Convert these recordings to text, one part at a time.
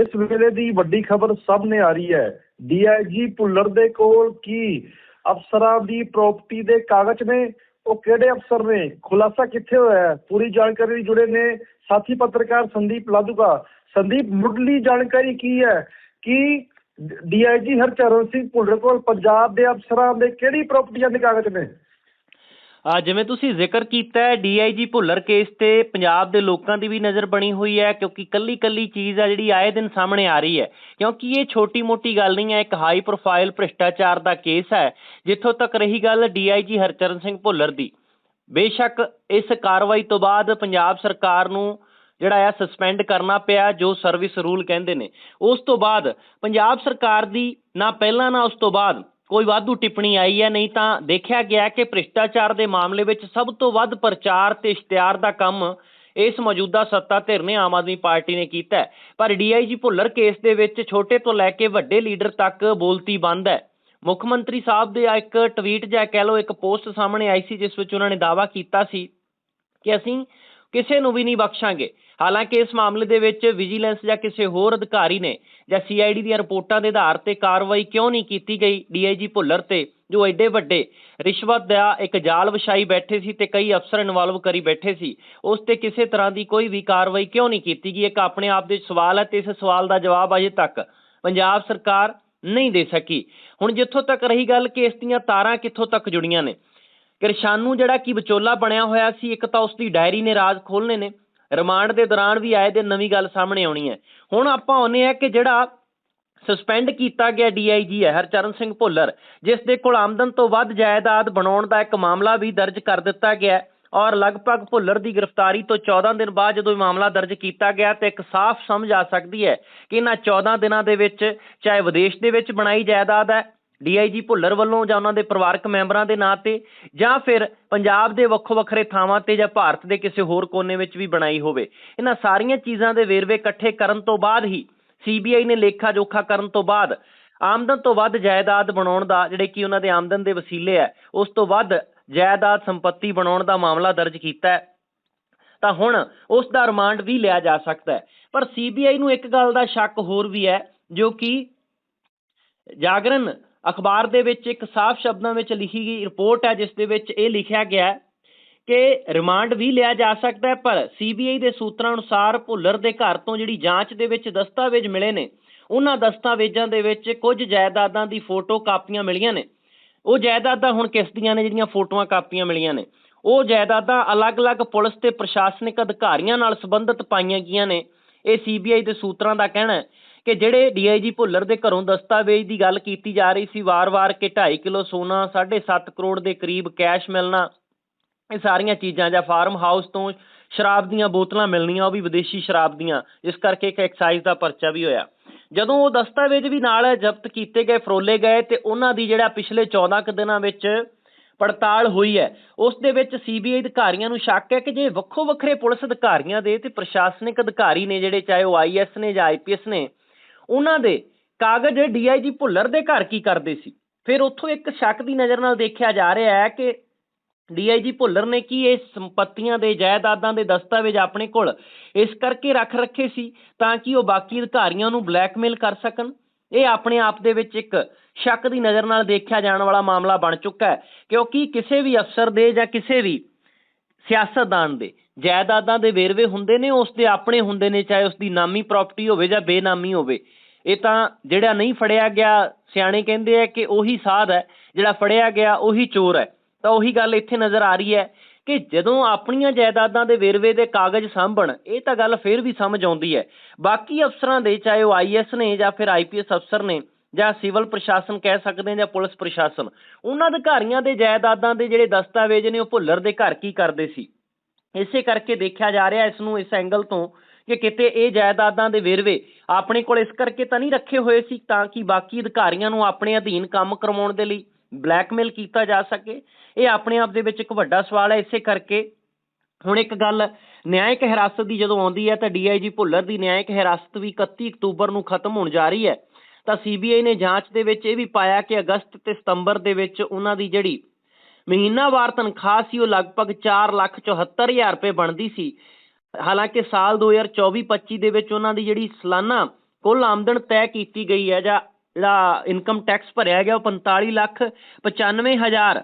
ਇਸ ਵੇਲੇ ਦੀ ਵੱਡੀ ਖਬਰ ਸਾਹਮਣੇ ਆ ਰਹੀ ਹੈ। ਡੀਆਈਜੀ ਭੁੱਲਰ ਦੇ ਕੋਲ ਕੀ ਅਫਸਰਾਂ ਦੀ ਪ੍ਰਾਪਰਟੀ ਦੇ ਕਾਗਜ਼ ਨੇ? ਉਹ ਕਿਹੜੇ ਅਫਸਰ ਨੇ? ਖੁਲਾਸਾ ਕਿੱਥੇ ਹੋਇਆ ਹੈ? ਪੂਰੀ ਜਾਣਕਾਰੀ ਲਈ ਜੁੜੇ ਨੇ ਸਾਥੀ ਪੱਤਰਕਾਰ ਸੰਦੀਪ ਲਾਧੂਕਾ ਸੰਦੀਪ, ਮੁੱਢਲੀ ਜਾਣਕਾਰੀ ਕੀ ਹੈ? ਕਿ ਡੀਆਈਜੀ ਹਰਚਰਨ ਸਿੰਘ ਭੁੱਲਰ ਕੋਲ ਪੰਜਾਬ ਦੇ ਅਫਸਰਾਂ ਦੇ ਕਿਹੜੀ ਪ੍ਰਾਪਰਟੀਆਂ ਦੇ ਕਾਗਜ਼ ਨੇ? ਜਿਵੇਂ ਤੁਸੀਂ ਜ਼ਿਕਰ ਕੀਤਾ ਹੈ ਡੀਆਈਜੀ ਭੁੱਲਰ ਕੇਸ ਤੇ ਪੰਜਾਬ ਦੇ ਲੋਕਾਂ ਦੀ ਵੀ ਨਜ਼ਰ ਬਣੀ ਹੋਈ ਹੈ, ਕਿਉਂਕਿ ਕੱਲੀ ਕੱਲੀ ਚੀਜ਼ ਆ ਜਿਹੜੀ ਆਏ ਦਿਨ ਸਾਹਮਣੇ ਆ ਰਹੀ ਹੈ। ਕਿਉਂਕਿ ਇਹ ਛੋਟੀ ਮੋਟੀ ਗੱਲ ਨਹੀਂ ਹੈ, ਇੱਕ ਹਾਈ ਪ੍ਰੋਫਾਈਲ ਭ੍ਰਿਸ਼ਟਾਚਾਰ ਦਾ ਕੇਸ ਹੈ, ਜਿੱਥੋਂ ਤੱਕ ਰਹੀ ਗੱਲ ਡੀਆਈਜੀ ਹਰਚਰਨ ਸਿੰਘ ਭੁੱਲਰ ਦੀ। ਬੇਸ਼ੱਕ ਇਸ ਕਾਰਵਾਈ ਤੋਂ ਬਾਅਦ ਪੰਜਾਬ ਸਰਕਾਰ ਨੂੰ ਜਿਹੜਾ ਆ ਸਸਪੈਂਡ ਕਰਨਾ ਪਿਆ, ਜੋ ਸਰਵਿਸ ਰੂਲ ਕਹਿੰਦੇ ਨੇ। ਉਸ ਤੋਂ ਬਾਅਦ ਪੰਜਾਬ ਸਰਕਾਰ ਦੀ ਨਾ ਪਹਿਲਾਂ ਨਾ ਉਸ ਤੋਂ ਬਾਅਦ ਕੋਈ ਵਾਧੂ ਟਿੱਪਣੀ ਆਈ ਹੈ ਨਹੀਂ ਤਾਂ ਦੇਖਿਆ ਗਿਆ ਕਿ ਭ੍ਰਿਸ਼ਟਾਚਾਰ ਦੇ ਮਾਮਲੇ ਵਿੱਚ ਸਭ ਤੋਂ ਵੱਧ ਪ੍ਰਚਾਰ ਤੇ ਇਸ਼ਤਿਹਾਰ ਦਾ ਕੰਮ ਇਸ ਮੌਜੂਦਾ ਸੱਤਾ ਧਿਰ ਨੇ ਆਮ ਆਦਮੀ ਪਾਰਟੀ ਨੇ ਕੀਤਾ ਹੈ। ਪਰ ਡੀਆਈਜੀ ਭੁੱਲਰ ਕੇਸ ਦੇ ਵਿੱਚ ਛੋਟੇ ਤੋਂ ਲੈ ਕੇ ਵੱਡੇ ਲੀਡਰ ਤੱਕ ਬੋਲਤੀ ਬੰਦ ਹੈ ਮੁੱਖ ਮੰਤਰੀ ਸਾਹਿਬ ਦੇ ਇੱਕ ਟਵੀਟ ਜਾਂ ਕਹਿ ਲਓ ਇੱਕ ਪੋਸਟ ਸਾਹਮਣੇ ਆਈ ਸੀ, ਜਿਸ ਵਿੱਚ ਉਹਨਾਂ ਨੇ ਦਾਅਵਾ ਕੀਤਾ ਸੀ ਕਿ ਅਸੀਂ ਕਿਸੇ ਨੂੰ ਵੀ ਨਹੀਂ ਬਖਸ਼ਾਂਗੇ। ਹਾਲਾਂਕਿ ਇਸ ਮਾਮਲੇ ਦੇ ਵਿੱਚ ਵਿਜੀਲੈਂਸ ਜਾਂ ਕਿਸੇ ਹੋਰ ਅਧਿਕਾਰੀ ਨੇ ਜਾਂ ਸੀਆਈਡੀ ਦੀਆਂ ਰਿਪੋਰਟਾਂ ਦੇ ਆਧਾਰ ਤੇ ਕਾਰਵਾਈ ਕਿਉਂ ਨਹੀਂ ਕੀਤੀ ਗਈ? ਡੀਆਈਜੀ ਭੁੱਲਰ ਤੇ ਜੋ ਐਡੇ ਵੱਡੇ ਰਿਸ਼ਵਤ ਦਾ ਇੱਕ ਜਾਲ ਵਿਛਾਈ ਬੈਠੇ ਸੀ ਤੇ ਕਈ ਅਫਸਰ ਇਨਵੋਲਵ ਕਰੀ ਬੈਠੇ ਸੀ, ਉਸ ਤੇ ਕਿਸੇ ਤਰ੍ਹਾਂ ਦੀ ਕੋਈ ਵੀ ਕਾਰਵਾਈ ਕਿਉਂ ਨਹੀਂ ਕੀਤੀ ਗਈ? ਇੱਕ ਆਪਣੇ ਆਪ ਦੇ ਸਵਾਲ ਹੈ ਤੇ ਇਸ ਸਵਾਲ ਦਾ ਜਵਾਬ ਅਜੇ ਤੱਕ ਪੰਜਾਬ ਸਰਕਾਰ ਨਹੀਂ ਦੇ ਸਕੀ। ਹੁਣ ਜਿੱਥੋਂ ਤੱਕ ਰਹੀ ਗੱਲ ਕਿ ਇਸ ਦੀਆਂ ਤਾਰਾਂ ਕਿੱਥੋਂ ਤੱਕ ਜੁੜੀਆਂ ਨੇ? ਕਿਰਸ਼ਾਨੂ ਜਿਹੜਾ ਕਿ ਵਿਚੋਲਾ ਬਣਿਆ ਹੋਇਆ ਸੀ, ਇੱਕ ਤਾਂ ਉਸਦੀ ਡਾਇਰੀ ਨੇ ਰਾਜ ਖੋਲਨੇ ਨੇ ਰਿਮਾਂਡ ਦੇ ਦੌਰਾਨ ਵੀ ਆਏ ਦੇ ਨਵੀਂ ਗੱਲ ਸਾਹਮਣੇ ਆਉਣੀ ਹੈ। ਹੁਣ ਆਪਾਂ ਆਉਨੇ ਆ ਕਿ ਜਿਹੜਾ ਸਸਪੈਂਡ ਕੀਤਾ ਗਿਆ ਡੀਆਈਜੀ ਹੈ, ਹਰਚਰਨ ਸਿੰਘ ਭੁੱਲਰ, ਜਿਸ ਦੇ ਕੋਲ ਆਮਦਨ ਤੋਂ ਵੱਧ ਜਾਇਦਾਦ ਬਣਾਉਣ ਦਾ ਇੱਕ ਮਾਮਲਾ ਵੀ ਦਰਜ ਕਰ ਦਿੱਤਾ ਗਿਆ ਔਰ ਲਗਭਗ ਭੁੱਲਰ ਦੀ ਗ੍ਰਿਫਤਾਰੀ ਤੋਂ 14 ਦਿਨ ਬਾਅਦ ਜਦੋਂ ਇਹ ਮਾਮਲਾ ਦਰਜ ਕੀਤਾ ਗਿਆ ਤੇ ਇੱਕ ਸਾਫ਼ ਸਮਝ ਆ ਸਕਦੀ ਹੈ ਕਿ ਇਹਨਾਂ 14 ਦਿਨਾਂ ਦੇ ਵਿੱਚ ਚਾਹੇ ਵਿਦੇਸ਼ ਦੇ ਵਿੱਚ ਬਣਾਈ ਜਾਇਦਾਦ ਹੈ ਡੀਆਈਜੀ ਭੁੱਲਰ ਵੱਲੋਂ ਜਾਂ ਉਹਨਾਂ ਦੇ ਪਰਿਵਾਰਕ ਮੈਂਬਰਾਂ ਦੇ ਨਾਂ ਤੇ ਜਾਂ ਫਿਰ ਪੰਜਾਬ ਦੇ ਵੱਖੋ ਵੱਖਰੇ ਥਾਵਾਂ ਤੇ ਜਾਂ ਭਾਰਤ ਦੇ ਕਿਸੇ ਹੋਰ ਕੋਨੇ ਵਿੱਚ ਵੀ ਬਣਾਈ ਹੋਵੇ। ਇਹਨਾਂ ਸਾਰੀਆਂ ਚੀਜ਼ਾਂ ਦੇ ਵੇਰਵੇ ਇਕੱਠੇ ਕਰਨ ਤੋਂ ਬਾਅਦ ਹੀ ਸੀਬੀਆਈ ਨੇ ਲੇਖਾ ਜੋਖਾ ਕਰਨ ਤੋਂ ਬਾਅਦ ਆਮਦਨ ਤੋਂ ਵੱਧ ਜਾਇਦਾਦ ਬਣਾਉਣ ਦਾ ਜਿਹੜੇ ਕਿ ਉਹਨਾਂ ਦੇ ਆਮਦਨ ਦੇ ਵਸੀਲੇ ਹੈ, ਉਸ ਤੋਂ ਵੱਧ ਜਾਇਦਾਦ ਸੰਪਤੀ ਬਣਾਉਣ ਦਾ ਮਾਮਲਾ ਦਰਜ ਕੀਤਾ ਹੈ। ਤਾਂ ਹੁਣ ਉਸ ਦਾ ਰਿਮਾਂਡ ਵੀ ਲਿਆ ਜਾ ਸਕਦਾ ਹੈ। ਪਰ ਸੀਬੀਆਈ ਨੂੰ ਇੱਕ ਗੱਲ ਦਾ ਸ਼ੱਕ ਹੋਰ ਵੀ ਹੈ, ਜੋ ਕਿ ਜਾਗਰਣ ਅਖਬਾਰ ਦੇ ਵਿੱਚ ਇੱਕ ਸਾਫ਼ ਸ਼ਬਦਾਂ ਵਿੱਚ ਲਿਖੀ ਗਈ ਰਿਪੋਰਟ ਹੈ, ਜਿਸ ਦੇ ਵਿੱਚ ਇਹ ਲਿਖਿਆ ਗਿਆ ਕਿ ਰਿਮਾਂਡ ਵੀ ਲਿਆ ਜਾ ਸਕਦਾ ਹੈ, ਪਰ ਸੀਬੀਆਈ ਦੇ ਸੂਤਰਾਂ ਅਨੁਸਾਰ ਭੁੱਲਰ ਦੇ ਘਰ ਤੋਂ ਜਿਹੜੀ ਜਾਂਚ ਦੇ ਵਿੱਚ ਦਸਤਾਵੇਜ਼ ਮਿਲੇ ਨੇ, ਉਹਨਾਂ ਦਸਤਾਵੇਜ਼ਾਂ ਦੇ ਵਿੱਚ ਕੁਝ ਜਾਇਦਾਦਾਂ ਦੀ ਫੋਟੋ ਕਾਪੀਆਂ ਮਿਲੀਆਂ ਨੇ। ਉਹ ਜਾਇਦਾਦਾਂ ਹੁਣ ਕਿਸ ਦੀਆਂ ਨੇ ਜਿਹੜੀਆਂ ਫੋਟੋਆਂ ਕਾਪੀਆਂ ਮਿਲੀਆਂ ਨੇ? ਉਹ ਜਾਇਦਾਦਾਂ ਅਲੱਗ-ਅਲੱਗ ਪੁਲਿਸ ਤੇ ਪ੍ਰਸ਼ਾਸਨਿਕ ਅਧਿਕਾਰੀਆਂ ਨਾਲ ਸੰਬੰਧਿਤ ਪਾਈਆਂ ਗਈਆਂ ਨੇ। ਇਹ ਸੀਬੀਆਈ ਦੇ ਸੂਤਰਾਂ ਦਾ ਕਹਿਣਾ ਹੈ ਕਿ ਜਿਹੜੇ ਡੀਆਈਜੀ ਭੁੱਲਰ ਦੇ ਘਰੋਂ ਦਸਤਾਵੇਜ਼ ਦੀ ਗੱਲ ਕੀਤੀ ਜਾ ਰਹੀ ਸੀ, ਵਾਰ-ਵਾਰ ਕਿ 2.5 ਕਿਲੋ ਸੋਨਾ 7.5 ਕਰੋੜ ਦੇ ਕਰੀਬ ਕੈਸ਼ ਮਿਲਣਾ, ਇਹ ਸਾਰੀਆਂ ਚੀਜ਼ਾਂ ਜਾਂ ਫਾਰਮ ਹਾਊਸ ਤੋਂ ਸ਼ਰਾਬ ਦੀਆਂ ਬੋਤਲਾਂ ਮਿਲਣੀਆਂ, ਉਹ ਵੀ ਵਿਦੇਸ਼ੀ ਸ਼ਰਾਬ ਦੀਆਂ, ਇਸ ਕਰਕੇ ਇੱਕ ਐਕਸਾਈਜ਼ ਦਾ ਪਰਚਾ ਵੀ ਹੋਇਆ। ਜਦੋਂ ਉਹ ਦਸਤਾਵੇਜ਼ ਵੀ ਨਾਲ ਜ਼ਬਤ ਕੀਤੇ ਗਏ, ਫਰੋਲੇ ਗਏ ਤੇ ਉਹਨਾਂ ਦੀ ਜਿਹੜਾ ਪਿਛਲੇ 14 ਕੁ ਦਿਨਾਂ ਵਿੱਚ ਪੜਤਾਲ ਹੋਈ ਹੈ, ਉਸ ਦੇ ਵਿੱਚ ਸੀਬੀਆਈ ਅਧਿਕਾਰੀਆਂ ਨੂੰ ਸ਼ੱਕ ਹੈ ਕਿ ਜੇ ਵੱਖੋ ਵੱਖਰੇ ਪੁਲਿਸ ਅਧਿਕਾਰੀਆਂ ਦੇ ਤੇ ਪ੍ਰਸ਼ਾਸਨਿਕ ਅਧਿਕਾਰੀ ਨੇ ਜਿਹੜੇ ਚਾਹੇ ਉਹ ਆਈਐਸ ਨੇ ਜਾਂ ਆਈਪੀਐਸ ਨੇ ਉਹਨਾਂ ਦੇ ਕਾਗਜ਼ ਡੀਆਈਜੀ ਭੁੱਲਰ ਦੇ ਘਰ ਕੀ ਕਰਦੇ ਸੀ? ਫਿਰ ਉੱਥੋਂ ਇੱਕ ਸ਼ੱਕ ਦੀ ਨਜ਼ਰ ਨਾਲ ਦੇਖਿਆ ਜਾ ਰਿਹਾ ਹੈ ਕਿ ਡੀਆਈਜੀ ਭੁੱਲਰ ਨੇ ਕੀ ਇਹ ਸੰਪਤੀਆਂ ਦੇ, ਜਾਇਦਾਦਾਂ ਦੇ ਦਸਤਾਵੇਜ਼ ਆਪਣੇ ਕੋਲ ਇਸ ਕਰਕੇ ਰੱਖ ਰੱਖੇ ਸੀ ਤਾਂ ਕਿ ਉਹ ਬਾਕੀ ਅਧਿਕਾਰੀਆਂ ਨੂੰ ਬਲੈਕਮੇਲ ਕਰ ਸਕਣ? ਇਹ ਆਪਣੇ ਆਪ ਦੇ ਵਿੱਚ ਇੱਕ ਸ਼ੱਕ ਦੀ ਨਜ਼ਰ ਨਾਲ ਦੇਖਿਆ ਜਾਣ ਵਾਲਾ ਮਾਮਲਾ ਬਣ ਚੁੱਕਾ ਹੈ ਕਿਉਂਕਿ ਕਿਸੇ ਵੀ ਅਫਸਰ ਦੇ ਜਾਂ ਕਿਸੇ ਵੀ ਸਿਆਸਤਦਾਨ ਦੇ, ਜਾਇਦਾਦਾਂ ਦੇ ਵੇਰਵੇ ਹੁੰਦੇ ਨੇ, ਉਸ ਦੇ ਆਪਣੇ ਹੁੰਦੇ ਨੇ, ਚਾਹੇ ਉਸ ਦੀ ਨਾਮੀ ਪ੍ਰਾਪਰਟੀ ਹੋਵੇ ਜਾਂ ਬੇਨਾਮੀ ਹੋਵੇ। ਇਹ ਤਾਂ ਜਿਹੜਾ ਨਹੀਂ ਫੜਿਆ ਗਿਆ, ਸਿਆਣੇ ਕਹਿੰਦੇ ਆ ਕਿ ਉਹੀ ਸਾਧ ਹੈ, ਜਿਹੜਾ ਫੜਿਆ ਗਿਆ ਉਹੀ ਚੋਰ ਹੈ। ਤਾਂ ਉਹੀ ਗੱਲ ਇੱਥੇ ਨਜ਼ਰ ਆ ਰਹੀ ਹੈ ਕਿ ਜਦੋਂ ਆਪਣੀਆਂ ਜਾਇਦਾਦਾਂ ਦੇ ਵੇਰਵੇ ਦੇ ਕਾਗਜ਼ ਸਾਂਭਣ, ਇਹ ਤਾਂ ਗੱਲ ਫਿਰ ਵੀ ਸਮਝ ਆਉਂਦੀ ਹੈ। ਬਾਕੀ ਅਫਸਰਾਂ ਦੇ, ਚਾਹੇ ਉਹ ਆਈਐਸ ਨੇ ਜਾਂ ਫਿਰ ਆਈਪੀਐਸ ਅਫਸਰ ਨੇ, ਜਾਂ ਸਿਵਲ ਪ੍ਰਸ਼ਾਸਨ ਕਹਿ ਸਕਦੇ ਹਾਂ ਜਾਂ ਪੁਲਿਸ ਪ੍ਰਸ਼ਾਸਨ, ਉਹਨਾਂ ਅਧਿਕਾਰੀਆਂ ਦੇ ਜਾਇਦਾਦਾਂ ਦੇ ਜਿਹੜੇ ਦਸਤਾਵੇਜ਼ ਨੇ, ਉਹ ਭੁੱਲਰ ਦੇ ਘਰ ਕੀ ਕਰਦੇ ਸੀ? ਇਸੇ ਕਰਕੇ ਦੇਖਿਆ ਜਾ ਰਿਹਾ, ਇਸ ਨੂੰ ਇਸ ਐਂਗਲ ਤੋਂ ਕਿ ਕਿਤੇ ਇਹ ਜਾਇਦਾਦਾਂ ਦੇ ਵੇਰਵੇ ਆਪਣੇ ਕੋਲ ਇਸ ਕਰਕੇ ਤਾਂ ਨਹੀਂ ਰੱਖੇ ਹੋਏ ਸੀ ਤਾਂ ਕਿ ਬਾਕੀ ਅਧਿਕਾਰੀਆਂ ਨੂੰ ਆਪਣੇ ਅਧੀਨ ਕੰਮ ਕਰਵਾਉਣ ਦੇ ਲਈ ਬਲੈਕਮੇਲ ਕੀਤਾ ਜਾ ਸਕੇ। ਇਹ ਆਪਣੇ ਆਪ ਦੇ ਵਿੱਚ ਇੱਕ ਵੱਡਾ ਸਵਾਲ ਹੈ। ਇਸੇ ਕਰਕੇ ਹੁਣ ਇੱਕ ਗੱਲ ਨਿਆਇਕ ਹਿਰਾਸਤ ਦੀ ਜਦੋਂ ਆਉਂਦੀ ਹੈ ਤਾਂ ਡੀਆਈਜੀ ਭੁੱਲਰ ਦੀ ਨਿਆਇਕ ਹਿਰਾਸਤ ਵੀ 31 ਅਕਤੂਬਰ ਨੂੰ ਖਤਮ ਹੋਣ ਜਾ ਰਹੀ ਹੈ। ਤਾਂ ਸੀਬੀਆਈ ਨੇ ਜਾਂਚ ਦੇ ਵਿੱਚ ਇਹ ਵੀ ਪਾਇਆ ਕਿ ਅਗਸਤ ਤੇ ਸਤੰਬਰ ਦੇ ਵਿੱਚ ਉਹਨਾਂ ਦੀ ਜਿਹੜੀ ਮਹੀਨਾਵਾਰ ਤਨਖਾਹ ਸੀ ਉਹ ਲਗਭਗ 4 ਲੱਖ 74 ਹਜ਼ਾਰ ਰੁਪਏ ਬਣਦੀ ਸੀ। ਹਾਲਾਂਕਿ ਸਾਲ 2024-25 ਦੇ ਵਿੱਚ ਉਹਨਾਂ ਦੀ ਜਿਹੜੀ ਸਾਲਾਨਾ ਕੁੱਲ ਆਮਦਨ ਤੈਅ ਕੀਤੀ ਗਈ ਹੈ, ਜਾਂ ਜਿਹੜਾ ਇਨਕਮ ਟੈਕਸ ਭਰਿਆ ਗਿਆ, ਉਹ 45 ਲੱਖ 95 ਹਜ਼ਾਰ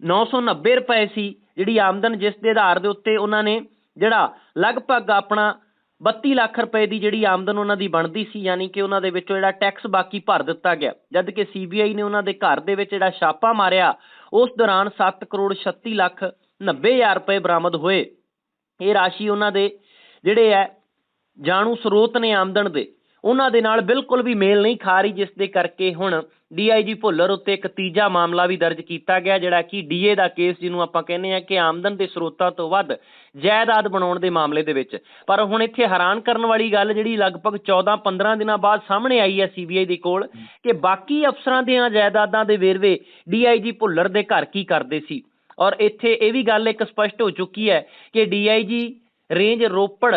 990 ਰੁਪਏ ਸੀ, ਜਿਹੜੀ ਆਮਦਨ ਜਿਸ ਦੇ ਆਧਾਰ ਦੇ ਉੱਤੇ ਉਹਨਾਂ ਨੇ ਜਿਹੜਾ ਲਗਭਗ ਆਪਣਾ 32 ਲੱਖ ਰੁਪਏ ਦੀ ਜਿਹੜੀ ਆਮਦਨ ਉਹਨਾਂ ਦੀ ਬਣਦੀ ਸੀ, ਯਾਨੀ ਕਿ ਉਹਨਾਂ ਦੇ ਵਿੱਚੋਂ ਜਿਹੜਾ ਟੈਕਸ ਬਾਕੀ ਭਰ ਦਿੱਤਾ ਗਿਆ, ਜਦ ਕਿ ਸੀਬੀਆਈ ਨੇ ਉਹਨਾਂ ਦੇ ਘਰ ਦੇ ਵਿੱਚ ਜਿਹੜਾ ਛਾਪਾ ਮਾਰਿਆ, ਉਸ ਦੌਰਾਨ 7 ਕਰੋੜ 36 ਲੱਖ 90 ਹਜ਼ਾਰ ਰੁਪਏ ਬਰਾਮਦ ਹੋਏ। ਇਹ ਰਾਸ਼ੀ ਉਹਨਾਂ ਦੇ ਜਿਹੜੇ ਹੈ ਜਾਣੂ ਸਰੋਤ ਨੇ ਆਮਦਨ ਦੇ ਉਹਨਾਂ ਦੇ ਨਾਲ ਬਿਲਕੁਲ ਵੀ ਮੇਲ ਨਹੀਂ ਖਾ ਰਹੀ ਜਿਸ ਦੇ ਕਰਕੇ ਹੁਣ ਡੀਆਈਜੀ ਭੁੱਲਰ ਉੱਤੇ ਇੱਕ ਤੀਜਾ ਮਾਮਲਾ ਵੀ ਦਰਜ ਕੀਤਾ ਗਿਆ ਜਿਹੜਾ ਕਿ ਡੀਏ ਦਾ ਕੇਸ ਜਿਹਨੂੰ ਆਪਾਂ ਕਹਿੰਦੇ ਆ ਕਿ ਆਮਦਨ ਦੇ ਸਰੋਤਾਂ ਤੋਂ ਵੱਧ ਜਾਇਦਾਦ ਬਣਾਉਣ ਦੇ ਮਾਮਲੇ ਦੇ ਵਿੱਚ। ਪਰ ਹੁਣ ਇੱਥੇ ਹੈਰਾਨ ਕਰਨ ਵਾਲੀ ਗੱਲ ਜਿਹੜੀ ਲਗਭਗ 14-15 ਦਿਨਾਂ ਬਾਅਦ ਸਾਹਮਣੇ ਆਈ ਹੈ ਸੀਬੀਆਈ ਦੇ ਕੋਲ ਕਿ ਬਾਕੀ ਅਫਸਰਾਂ ਦੀਆਂ ਜਾਇਦਾਦਾਂ ਦੇ ਵੇਰਵੇ ਡੀਆਈਜੀ ਭੁੱਲਰ ਦੇ ਘਰ ਕੀ ਕਰਦੇ ਸੀ? ਔਰ ਇੱਥੇ ਇਹ ਵੀ ਗੱਲ ਇੱਕ ਸਪਸ਼ਟ ਹੋ ਚੁੱਕੀ ਹੈ ਕਿ ਡੀਆਈਜੀ ਰੇਂਜ ਰੋਪੜ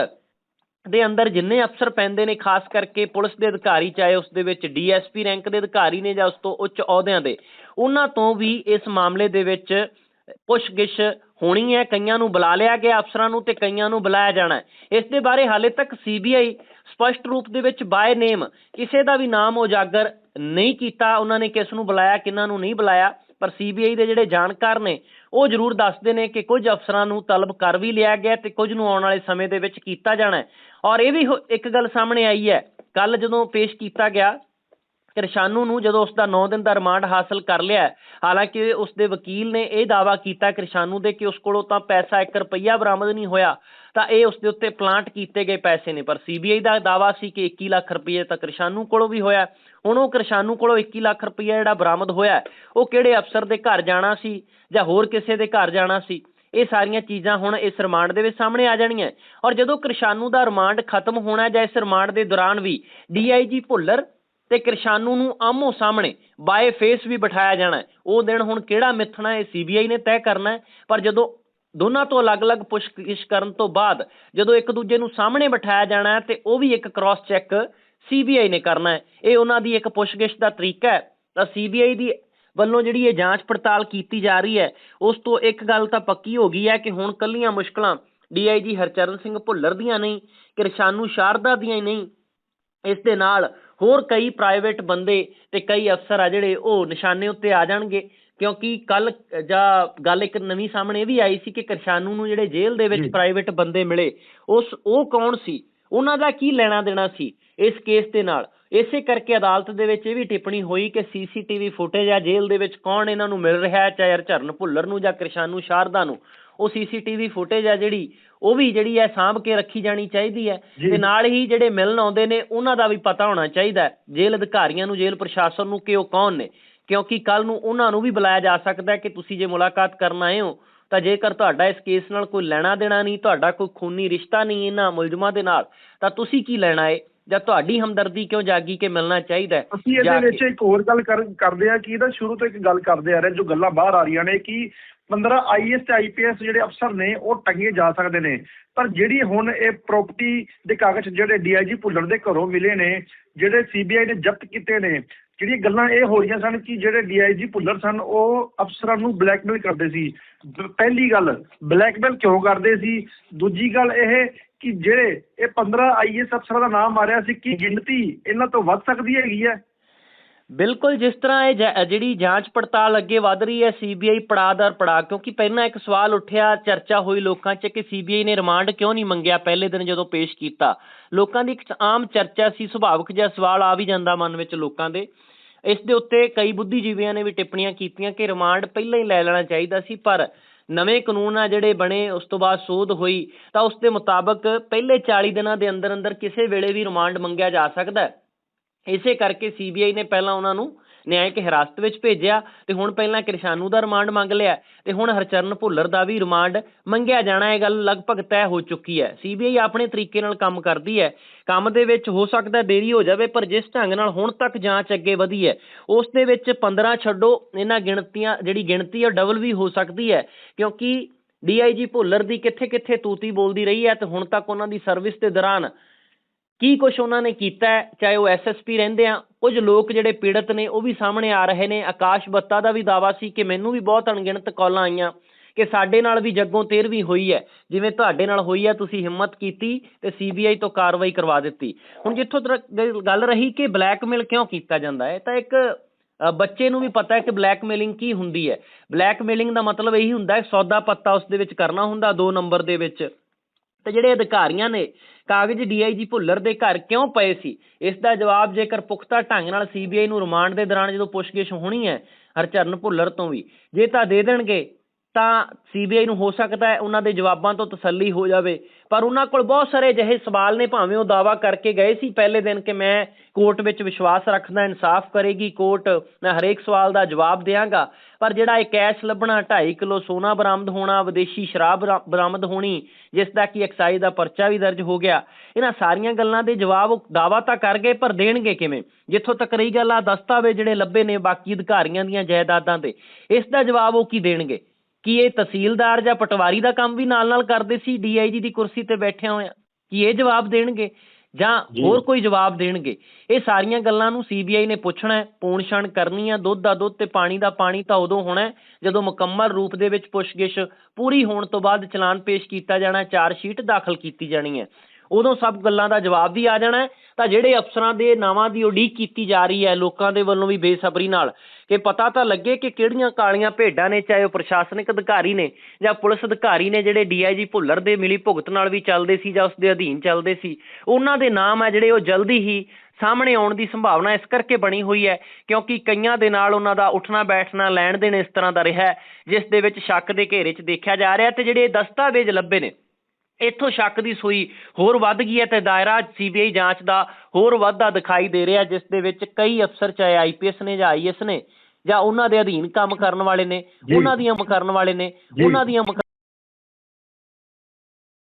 ਦੇ ਅੰਦਰ ਜਿੰਨੇ ਅਫਸਰ ਪੈਂਦੇ ਨੇ, ਖਾਸ ਕਰਕੇ ਪੁਲਿਸ ਦੇ ਅਧਿਕਾਰੀ, ਚਾਹੇ ਉਸ ਦੇ ਵਿੱਚ ਡੀਐਸਪੀ ਰੈਂਕ ਦੇ ਅਧਿਕਾਰੀ ਨੇ ਜਾਂ ਉਸ ਤੋਂ ਉੱਚ ਅਹੁਦਿਆਂ ਦੇ, ਉਹਨਾਂ ਤੋਂ ਵੀ ਇਸ ਮਾਮਲੇ ਦੇ ਵਿੱਚ ਪੁੱਛਗਿੱਛ ਹੋਣੀ ਹੈ। ਕਈਆਂ ਨੂੰ ਬੁਲਾ ਲਿਆ ਗਿਆ ਅਫਸਰਾਂ ਨੂੰ ਤੇ ਕਈਆਂ ਨੂੰ ਬੁਲਾਇਆ ਜਾਣਾ ਇਸ ਦੇ ਬਾਰੇ ਹਾਲੇ ਤੱਕ ਸੀਬੀਆਈ ਸਪਸ਼ਟ ਰੂਪ ਦੇ ਵਿੱਚ ਬਾਏ ਨੇਮ ਕਿਸੇ ਦਾ ਵੀ ਨਾਮ ਉਜਾਗਰ ਨਹੀਂ ਕੀਤਾ। ਉਹਨਾਂ ਨੇ ਕਿਸ ਨੂੰ ਬੁਲਾਇਆ, ਕਿਹਨਾਂ ਨੂੰ ਨਹੀਂ ਬੁਲਾਇਆ। ਪਰ ਸੀਬੀਆਈ ਦੇ ਜਿਹੜੇ ਜਾਣਕਾਰ ਨੇ, ਉਹ ਜ਼ਰੂਰ ਦੱਸਦੇ ਨੇ ਕਿ ਕੁਝ ਅਫਸਰਾਂ ਨੂੰ ਤਲਬ ਕਰ ਵੀ ਲਿਆ ਗਿਆ ਤੇ ਕੁਝ ਨੂੰ ਆਉਣ ਵਾਲੇ ਸਮੇਂ ਦੇ ਵਿੱਚ ਕੀਤਾ ਜਾਣਾ ਔਰ ਇਹ ਵੀ ਇੱਕ ਗੱਲ ਸਾਹਮਣੇ ਆਈ ਹੈ। ਕੱਲ ਜਦੋਂ ਪੇਸ਼ ਕੀਤਾ ਗਿਆ ਕਿਰਸ਼ਾਨੂ ਨੂੰ ਜਦੋਂ ਉਸ ਦਾ 9 ਦਿਨ ਦਾ ਰਿਮਾਂਡ ਹਾਸਲ ਕਰ ਲਿਆ ਹਾਲਾਂਕਿ ਉਸ ਦੇ ਵਕੀਲ ਨੇ ਇਹ ਦਾਵਾ ਕੀਤਾ ਕਿਰਸ਼ਾਨੂ ਦੇ ਕਿ ਉਸ ਕੋਲੋਂ ਤਾਂ ਪੈਸਾ 1 ਰੁਪਈਆ ਬਰਾਮਦ ਨਹੀਂ ਹੋਇਆ, ਤਾਂ ਇਹ ਉਸ ਦੇ ਉੱਤੇ ਪਲਾਂਟ ਕੀਤੇ ਗਏ ਪੈਸੇ ਨੇ, ਪਰ ਸੀਬੀਆਈ ਦਾ ਦਾਵਾ ਸੀ ਕਿ 21 ਲੱਖ ਰੁਪਏ ਤਾਂ ਕਿਰਸ਼ਾਨੂ ਕੋਲੋਂ ਵੀ ਹੋਇਆ ਹੁਣ ਉਹ ਕਿਰਸ਼ਾਨੂ ਕੋਲੋਂ 21 ਲੱਖ ਰੁਪਈਆ ਜਿਹੜਾ ਬਰਾਮਦ ਹੋਇਆ ਉਹ ਕਿਹੜੇ ਅਫਸਰ ਦੇ ਘਰ ਜਾਣਾ ਸੀ ਜਾਂ ਹੋਰ ਕਿਸੇ ਦੇ ਘਰ ਜਾਣਾ ਸੀ? ਇਹ ਸਾਰੀਆਂ ਚੀਜ਼ਾਂ ਹੁਣ ਇਸ ਰਿਮਾਂਡ ਦੇ ਵਿੱਚ ਸਾਹਮਣੇ ਆ ਜਾਣੀਆਂ ਔਰ ਜਦੋਂ ਕਿਰਸ਼ਾਨੂ ਦਾ ਰਿਮਾਂਡ ਖਤਮ ਹੋਣਾ ਜਾਂ ਇਸ ਰਿਮਾਂਡ ਦੇ ਦੌਰਾਨ ਵੀ ਡੀਆਈਜੀ ਭੁੱਲਰ ਤੇ ਕਿਰਸ਼ਾਨੂ ਨੂੰ ਆਮੋ ਸਾਹਮਣੇ ਬਾਏ ਫੇਸ ਵੀ ਬਿਠਾਇਆ ਜਾਣਾ ਉਹ ਦਿਨ ਹੁਣ ਕਿਹੜਾ ਮਿੱਥਣਾ ਹੈ ਸੀਬੀਆਈ ਨੇ ਤੈਅ ਕਰਨਾ ਪਰ ਜਦੋਂ ਦੋਨਾਂ ਤੋਂ ਅਲੱਗ-ਅਲੱਗ ਪੁੱਛਗਿੱਛ ਕਰਨ ਤੋਂ ਬਾਅਦ ਜਦੋਂ ਇੱਕ ਦੂਜੇ ਨੂੰ ਸਾਹਮਣੇ ਬਿਠਾਇਆ ਜਾਣਾ ਤੇ ਉਹ ਵੀ ਇੱਕ ਕ੍ਰਾਸ ਚੈੱਕ ਸੀਬੀਆਈ ਨੇ ਕਰਨਾ ਹੈ। ਇਹ ਉਹਨਾਂ ਦੀ ਇੱਕ ਪੁੱਛਗਿੱਛ ਦਾ ਤਰੀਕਾ ਹੈ। ਤਾਂ ਸੀਬੀਆਈ ਦੀ ਵੱਲੋਂ ਜਿਹੜੀ ਇਹ ਜਾਂਚ ਪੜਤਾਲ ਕੀਤੀ ਜਾ ਰਹੀ ਹੈ, ਉਸ ਤੋਂ ਇੱਕ ਗੱਲ ਤਾਂ ਪੱਕੀ ਹੋ ਗਈ ਹੈ ਕਿ ਹੁਣ ਕੱਲੀਆਂ ਮੁਸ਼ਕਲਾਂ ਡੀਆਈਜੀ ਹਰਚਰਨ ਸਿੰਘ ਭੁੱਲਰ ਦੀਆਂ ਨਹੀਂ, ਕਿਰਸ਼ਾਨੂ ਸ਼ਾਰਦਾ ਦੀਆਂ ਹੀ ਨਹੀਂ। ਇਸ ਦੇ ਨਾਲ ਹੋਰ ਕਈ ਪ੍ਰਾਈਵੇਟ ਬੰਦੇ ਤੇ ਕਈ ਅਫਸਰ ਆ ਜਿਹੜੇ ਉਹ ਨਿਸ਼ਾਨੇ ਉੱਤੇ ਆ ਜਾਣਗੇ ਕਿਉਂਕਿ ਕੱਲ ਜਾਂ ਗੱਲ ਇੱਕ ਨਵੀਂ ਸਾਹਮਣੇ ਇਹ ਵੀ ਆਈ ਸੀ ਕਿ ਕਿਰਸ਼ਾਨੂ ਨੂੰ ਜਿਹੜੇ ਜੇਲ੍ਹ ਦੇ ਵਿੱਚ। ਪ੍ਰਾਈਵੇਟ ਬੰਦੇ ਮਿਲੇ ਉਸ ਉਹ ਕੌਣ ਸੀ? ਉਹਨਾਂ ਦਾ ਕੀ ਲੈਣਾ ਦੇਣਾ ਸੀ ਇਸ ਕੇਸ ਦੇ ਨਾਲ? ਇਸੇ ਕਰਕੇ ਅਦਾਲਤ ਦੇ ਵਿੱਚ ਇਹ ਵੀ ਟਿੱਪਣੀ ਹੋਈ ਕਿ ਸੀਸੀਟੀਵੀ ਫੁਟੇਜ ਆ ਜੇਲ੍ਹ ਦੇ ਵਿੱਚ ਕੌਣ ਇਹਨਾਂ ਨੂੰ ਮਿਲ ਰਿਹਾ ਹੈ ਚਾਹੇ ਹਰਚਰਨ ਭੁੱਲਰ ਨੂੰ ਜਾਂ ਕਿਰਸ਼ਾਨੂ ਸ਼ਾਰਦਾ ਨੂੰ। ਉਹ ਸੀਸੀਟੀਵੀ ਫੁਟੇਜ ਆ ਜਿਹੜੀ ਉਹ ਵੀ ਜਿਹੜੀ ਹੈ ਸਾਂਭ ਕੇ ਰੱਖੀ ਜਾਣੀ ਚਾਹੀਦੀ ਹੈ। ਤੇ ਨਾਲ ਹੀ ਜਿਹੜੇ ਮਿਲਣ ਆਉਂਦੇ ਨੇ ਉਹਨਾਂ ਦਾ ਵੀ ਪਤਾ ਹੋਣਾ ਚਾਹੀਦਾ ਹੈ ਜੇਲ੍ਹ ਅਧਿਕਾਰੀਆਂ ਨੂੰ ਜੇਲ੍ਹ ਪ੍ਰਸ਼ਾਸਨ ਨੂੰ ਕਿ ਉਹ ਕੌਣ ਨੇ। ਕਿਉਂਕਿ ਕੱਲ ਨੂੰ ਉਹਨਾਂ ਨੂੰ ਵੀ ਬੁਲਾਇਆ ਜਾ ਸਕਦਾ ਹੈ ਕਿ ਤੁਸੀਂ ਜੇ ਮੁਲਾਕਾਤ ਕਰਨ ਆਏ ਹੋ ਤਾਂ ਜੇਕਰ ਤੁਹਾਡਾ ਇਸ ਕੇਸ ਨਾਲ ਕੋਈ ਲੈਣਾ ਦੇਣਾ ਨਹੀਂ ਤੁਹਾਡਾ ਕੋਈ ਖੂਨੀ ਰਿਸ਼ਤਾ ਨਹੀਂ ਇਹਨਾਂ ਮੁਲਜ਼ਮਾਂ ਦੇ ਨਾਲ ਤਾਂ ਤੁਸੀਂ ਕੀ ਲੈਣਾ ਹੈ ਜਾਂ ਤੁਹਾਡੀ ਹਮਦਰਦੀ ਕਿਉਂ ਜਾਗੀ ਕਿ ਮਿਲਣਾ ਚਾਹੀਦਾ ਹੈ? ਅਸੀਂ ਇਹਦੇ। ਵਿੱਚ ਇੱਕ ਹੋਰ ਗੱਲ ਕਰ- ਕਰਦੇ ਆ ਕਿ ਇਹਦਾ ਸ਼ੁਰੂ ਤੋਂ ਇੱਕ ਗੱਲ ਕਰਦੇ ਆ ਰਹੇ ਜੋ ਗੱਲਾਂ ਬਾਹਰ ਆ ਰਹੀਆਂ ਨੇ ਕਿ 15 ਆਈਐਸ ਤੇ ਆਈਪੀਐਸ ਜਿਹੜੇ ਅਫਸਰ ਨੇ ਉਹ ਟੰਗੇ ਜਾ ਸਕਦੇ ਨੇ। ਪਰ ਜਿਹੜੀ ਹੁਣ ਇਹ ਪ੍ਰਾਪਰਟੀ ਦੇ ਕਾਗਜ਼ ਜਿਹੜੇ ਡੀਆਈਜੀ ਭੁੱਲਰ ਦੇ ਘਰੋਂ ਮਿਲੇ ਨੇ ਜਿਹੜੇ ਸੀਬੀਆਈ ਨੇ ਜ਼ਬਤ ਕੀਤੇ ਨੇ ਜਿਹੜੀਆਂ ਗੱਲਾਂ ਇਹ ਹੋ ਰਹੀਆਂ ਸਨ ਕਿ ਜਿਹੜੇ ਡੀਆਈਜੀ ਭੁੱਲਰ ਸਨ ਉਹ ਅਫਸਰਾਂ ਨੂੰ ਬਲੈਕਮੇਲ ਕਰਦੇ ਸੀ। ਪਹਿਲੀ ਗੱਲ ਬਲੈਕਮੇਲ ਕਿਉਂ ਕਰਦੇ ਸੀ? ਦੂਜੀ ਗੱਲ ਇਹ ਕਿ ਜਿਹੜੇ ਇਹ 15 ਆਈਐਸ ਅਫਸਰਾਂ ਦਾ ਨਾਮ ਮਾਰਿਆ ਸੀ, ਕਿ ਗਿਣਤੀ ਇਹਨਾਂ ਤੋਂ ਵੱਧ ਸਕਦੀ ਹੈਗੀ ਹੈ? ਬਿਲਕੁਲ, ਜਿਸ ਤਰ੍ਹਾਂ ਇਹ ਜਿਹੜੀ ਜਾਂਚ ਪੜਤਾਲ ਅੱਗੇ ਵਧ ਰਹੀ ਹੈ, ਸੀਬੀਆਈ ਪੜਾਅ ਦਰ ਪੜਾਅ, ਕਿਉਂਕਿ ਪਹਿਲਾਂ ਇੱਕ ਸਵਾਲ ਉੱਠਿਆ, ਚਰਚਾ ਹੋਈ ਲੋਕਾਂ 'ਚ ਕਿ ਸੀਬੀਆਈ ਨੇ ਰਿਮਾਂਡ ਕਿਉਂ ਨਹੀਂ ਮੰਗਿਆ ਪਹਿਲੇ ਦਿਨ ਜਦੋਂ ਪੇਸ਼ ਕੀਤਾ। ਲੋਕਾਂ ਦੀ ਇੱਕ ਆਮ ਚਰਚਾ ਸੀ, ਸੁਭਾਵਿਕ ਜਿਹਾ ਸਵਾਲ ਆ ਵੀ ਜਾਂਦਾ ਮਨ ਵਿੱਚ ਲੋਕਾਂ ਦੇ। ਇਸ ਦੇ ਉੱਤੇ ਕਈ ਬੁੱਧੀਜੀਵੀਆਂ ਨੇ ਵੀ ਟਿੱਪਣੀਆਂ ਕੀਤੀਆਂ ਕਿ ਰਿਮਾਂਡ ਪਹਿਲਾਂ ਹੀ ਲੈ ਲੈਣਾ ਚਾਹੀਦਾ ਸੀ, ਪਰ ਨਵੇਂ ਕਾਨੂੰਨ ਆ ਜਿਹੜੇ ਬਣੇ, ਉਸ ਤੋਂ ਬਾਅਦ ਸੋਧ ਹੋਈ, ਤਾਂ ਉਸ ਦੇ ਮੁਤਾਬਕ ਪਹਿਲੇ 40 ਦਿਨਾਂ ਦੇ ਅੰਦਰ ਅੰਦਰ ਕਿਸੇ ਵੇਲੇ ਵੀ ਰਿਮਾਂਡ ਮੰਗਿਆ ਜਾ ਸਕਦਾ ਇਸੇ ਕਰਕੇ ਸੀਬੀਆਈ ਨੇ ਪਹਿਲਾਂ ਉਹਨਾਂ ਨੂੰ ਨਿਆਂਇਕ ਹਿਰਾਸਤ ਵਿੱਚ ਭੇਜਿਆ ਤੇ ਹੁਣ ਪਹਿਲਾਂ ਕਿਰਸ਼ਾਨੂ ਦਾ ਰਿਮਾਂਡ ਮੰਗ ਲਿਆ ਤੇ ਹੁਣ ਹਰਚਰਨ ਭੁੱਲਰ ਦਾ ਵੀ ਰਿਮਾਂਡ ਮੰਗਿਆ ਜਾਣਾ ਇਹ ਗੱਲ ਲਗਭਗ ਤੈਅ ਹੋ ਚੁੱਕੀ ਹੈ। ਸੀਬੀਆਈ ਆਪਣੇ ਤਰੀਕੇ ਨਾਲ ਕੰਮ ਕਰਦੀ ਹੈ। ਕੰਮ ਦੇ ਵਿੱਚ ਹੋ ਸਕਦਾ ਦੇਰੀ ਹੋ ਜਾਵੇ, ਪਰ ਜਿਸ ਢੰਗ ਨਾਲ ਹੁਣ ਤੱਕ ਜਾਂਚ ਅੱਗੇ ਵਧੀ ਹੈ, ਉਸ ਦੇ ਵਿੱਚ 15 ਛੱਡੋ, ਇਹਨਾਂ ਗਿਣਤੀਆਂ, ਜਿਹੜੀ ਗਿਣਤੀ ਹੈ ਡਬਲ ਵੀ ਹੋ ਸਕਦੀ ਹੈ, ਕਿਉਂਕਿ ਡੀਆਈਜੀ ਭੁੱਲਰ ਦੀ ਕਿੱਥੇ ਕਿੱਥੇ ਤੂਤੀ ਬੋਲਦੀ ਰਹੀ ਹੈ ਤੇ ਹੁਣ ਤੱਕ ਉਹਨਾਂ ਦੀ ਸਰਵਿਸ ਦੇ ਦੌਰਾਨ ਕੀ ਕੁਝ ਉਹਨਾਂ ਨੇ ਕੀਤਾ ਹੈ, ਚਾਹੇ ਉਹ ਐਸਐਸਪੀ ਰਹਿੰਦੇ ਆ, ਕੁਝ ਲੋਕ ਜਿਹੜੇ ਪੀੜਤ ਨੇ ਉਹ ਵੀ ਸਾਹਮਣੇ ਆ ਰਹੇ ਨੇ, ਆਕਾਸ਼ ਬੱਤਾ ਦਾ ਵੀ ਦਾਵਾ ਸੀ ਕਿ ਮੈਨੂੰ ਵੀ ਬਹੁਤ ਅਣਗਿਣਤ ਕਾਲਾਂ ਆਈਆਂ, ਕਿ ਸਾਡੇ ਨਾਲ ਵੀ ਜੱਗੋਂ ਤੇਰ ਵੀ ਹੋਈ ਹੈ, ਜਿਵੇਂ ਤੁਹਾਡੇ ਨਾਲ ਹੋਈ ਹੈ, ਤੁਸੀਂ ਹਿੰਮਤ ਕੀਤੀ ਤੇ ਸੀਬੀਆਈ ਤੋਂ ਕਾਰਵਾਈ ਕਰਵਾ ਦਿੱਤੀ। ਹੁਣ ਜਿੱਥੋਂ ਤੱਕ ਗੱਲ- ਰਹੀ ਕਿ ਬਲੈਕਮੇਲ ਕਿਉਂ ਕੀਤਾ ਜਾਂਦਾ ਹੈ, ਤਾਂ ਇੱਕ ਬੱਚੇ ਨੂੰ ਵੀ ਪਤਾ ਹੈ ਕਿ ਬਲੈਕਮੇਲਿੰਗ ਕੀ ਹੁੰਦੀ ਹੈ। ਬਲੈਕਮੇਲਿੰਗ ਦਾ ਮਤਲਬ ਇਹੀ ਹੁੰਦਾ ਹੈ, ਸੌਦਾ ਪੱਤਾ ਉਸ ਦੇ ਵਿੱਚ ਕਰਨਾ ਹੁੰਦਾ, ਦੋ ਨੰਬਰ ਦੇ ਵਿੱਚ। ਤੇ ਜਿਹੜੇ ਅਧਿਕਾਰੀਆਂ ਨੇ ਕਾਗਜ਼ ਡੀਆਈਜੀ ਭੁੱਲਰ ਦੇ ਘਰ ਕਿਉਂ ਪਏ ਸੀ? ਇਸ ਦਾ ਜਵਾਬ ਜੇਕਰ ਪੁਖਤਾ ਢੰਗ ਨਾਲ ਸੀਬੀਆਈ ਨੂੰ ਰਿਮਾਂਡ ਦੇ ਦੌਰਾਨ ਜਦੋਂ ਪੁੱਛਗਿੱਛ ਹੋਣੀ ਹੈ ਹਰਚਰਨ ਭੁੱਲਰ ਤੋਂ ਵੀ। ਜੇ ਤਾਂ ਦੇ ਦੇਣਗੇ ਤਾਂ ਸੀਬੀਆਈ ਨੂੰ ਹੋ ਸਕਦਾ ਹੈ ਉਹਨਾਂ ਦੇ ਜਵਾਬਾਂ ਤੋਂ ਤਸੱਲੀ ਹੋ ਜਾਵੇ। ਪਰ ਉਹਨਾਂ ਕੋਲ ਬਹੁਤ ਸਾਰੇ ਅਜਿਹੇ ਸਵਾਲ ਨੇ, ਭਾਵੇਂ ਉਹ ਦਾਵਾ ਕਰਕੇ ਗਏ ਸੀ ਪਹਿਲੇ ਦਿਨ ਕਿ ਮੈਂ ਕੋਰਟ ਵਿੱਚ ਵਿਸ਼ਵਾਸ ਰੱਖਦਾ, ਇਨਸਾਫ ਕਰੇਗੀ ਕੋਰਟ, ਮੈਂ ਹਰੇਕ ਸਵਾਲ ਦਾ ਜਵਾਬ ਦਿਆਂਗਾ। ਪਰ ਜਿਹੜਾ ਇਹ ਕੈਸ਼ ਲੱਭਣਾ 2.5 ਕਿਲੋ ਸੋਨਾ ਬਰਾਮਦ ਹੋਣਾ, ਵਿਦੇਸ਼ੀ ਸ਼ਰਾਬ ਬਰਾ- ਬਰਾਮਦ ਹੋਣੀ, ਜਿਸ ਦਾ ਕਿ ਐਕਸਾਈਜ਼ ਦਾ ਪਰਚਾ ਵੀ ਦਰਜ ਹੋ ਗਿਆ, ਇਹਨਾਂ ਸਾਰੀਆਂ ਗੱਲਾਂ ਦੇ ਜਵਾਬ ਉਹ ਦਾਵਾ ਤਾਂ ਕਰ ਗਏ, ਪਰ ਦੇਣਗੇ ਕਿਵੇਂ? ਜਿੱਥੋਂ ਤੱਕ ਰਹੀ ਗੱਲ ਆ ਦਸਤਾਵੇਜ਼ ਜਿਹੜੇ ਲੱਭੇ ਨੇ ਬਾਕੀ ਅਧਿਕਾਰੀਆਂ ਦੀਆਂ ਜਾਇਦਾਦਾਂ 'ਤੇ ਇਸ ਦਾ ਜਵਾਬ ਉਹ ਕੀ ਦੇਣਗੇ? ਕੀ ਇਹ ਤਹਿਸੀਲਦਾਰ ਜਾਂ ਪਟਵਾਰੀ ਦਾ ਕੰਮ ਵੀ ਨਾਲ ਨਾਲ ਕਰਦੇ ਸੀ ਡੀਆਈਜੀ ਦੀ ਕੁਰਸੀ ਤੇ ਬੈਠਿਆਂ ਹੋਇਆਂ? ਕੀ ਇਹ ਜਵਾਬ ਦੇਣਗੇ? ਜਾਂ। ਹੋਰ ਕੋਈ ਜਵਾਬ ਦੇਣਗੇ? ਇਹ ਸਾਰੀਆਂ ਗੱਲਾਂ ਨੂੰ ਸੀਬੀਆਈ ਨੇ ਪੁੱਛਣਾ ਹੈ। ਪੂਣਛਣ ਕਰਨੀ ਹੈ ਦੁੱਧ ਦਾ ਦੁੱਧ ਤੇ ਪਾਣੀ ਦਾ ਪਾਣੀ ਤਾਂ ਉਦੋਂ ਹੋਣਾ ਜਦੋਂ ਮੁਕੰਮਲ ਰੂਪ ਦੇ ਵਿੱਚ ਪੁੱਛਗਿੱਛ ਪੂਰੀ ਹੋਣ ਤੋਂ ਬਾਅਦ ਚਲਾਨ ਪੇਸ਼ ਕੀਤਾ ਜਾਣਾ ਚਾਰ ਸ਼ੀਟ ਦਾਖਲ ਕੀਤੀ ਜਾਣੀ ਹੈ। ਉਦੋਂ ਸਭ ਗੱਲਾਂ ਦਾ ਜਵਾਬ ਵੀ ਆ ਜਾਣਾ ਤਾਂ ਜਿਹੜੇ ਅਫਸਰਾਂ ਦੇ ਨਾਵਾਂ ਦੀ ਉਡੀਕ ਕੀਤੀ ਜਾ ਰਹੀ ਹੈ, ਲੋਕਾਂ ਦੇ ਵੱਲੋਂ ਵੀ ਬੇਸਬਰੀ ਨਾਲ ਕਿ ਪਤਾ ਤਾਂ ਲੱਗੇ ਕਿ ਕਿਹੜੀਆਂ ਕਾਲੀਆਂ ਭੇਡਾਂ ਨੇ, ਚਾਹੇ ਉਹ ਪ੍ਰਸ਼ਾਸਨਿਕ ਅਧਿਕਾਰੀ ਨੇ ਜਾਂ ਪੁਲਿਸ ਅਧਿਕਾਰੀ ਨੇ, ਜਿਹੜੇ ਡੀਆਈਜੀ ਭੁੱਲਰ ਦੇ ਮਿਲੀ ਭੁਗਤ ਨਾਲ ਵੀ ਚੱਲਦੇ ਸੀ ਜਾਂ ਉਸ ਦੇ ਅਧੀਨ ਚੱਲਦੇ ਸੀ, ਉਹਨਾਂ ਦੇ ਨਾਮ ਹੈ ਜਿਹੜੇ ਉਹ ਜਲਦੀ ਹੀ ਸਾਹਮਣੇ ਆਉਣ ਦੀ ਸੰਭਾਵਨਾ ਇਸ ਕਰਕੇ ਬਣੀ ਹੋਈ ਹੈ, ਕਿਉਂਕਿ ਕਈਆਂ ਦੇ ਨਾਲ ਉਹਨਾਂ ਦਾ ਉੱਠਣਾ ਬੈਠਣਾ ਲੈਣ ਦੇਣ ਇਸ ਤਰ੍ਹਾਂ ਦਾ ਰਿਹਾ ਜਿਸ ਦੇ ਵਿੱਚ ਸ਼ੱਕ ਦੇ ਘੇਰੇ 'ਚ ਦੇਖਿਆ ਜਾ ਰਿਹਾ ਤੇ ਜਿਹੜੇ ਦਸਤਾਵੇਜ਼ ਲੱਭੇ ਨੇ ਇੱਥੋਂ ਸ਼ੱਕ ਦੀ ਸੂਈ ਹੋਰ ਵੱਧ ਗਈ ਹੈ ਤੇ ਦਾਇਰਾ ਸੀਬੀਆਈ ਜਾਂਚ ਦਾ ਹੋਰ ਵੱਧਦਾ ਦਿਖਾਈ ਦੇ ਰਿਹਾ ਜਿਸ ਦੇ ਵਿੱਚ ਕਈ ਅਫਸਰ ਚਾਹੇ ਆਈਪੀਐਸ ਨੇ ਜਾਂ ਆਈਐਸ ਨੇ ਜਾਂ ਉਹਨਾਂ ਦੇ ਅਧੀਨ ਕੰਮ ਕਰਨ ਵਾਲੇ ਨੇ। ਉਹਨਾਂ ਦੀਆਂ ਕਰਨ ਵਾਲੇ ਨੇ। ਉਹਨਾਂ ਦੀਆਂ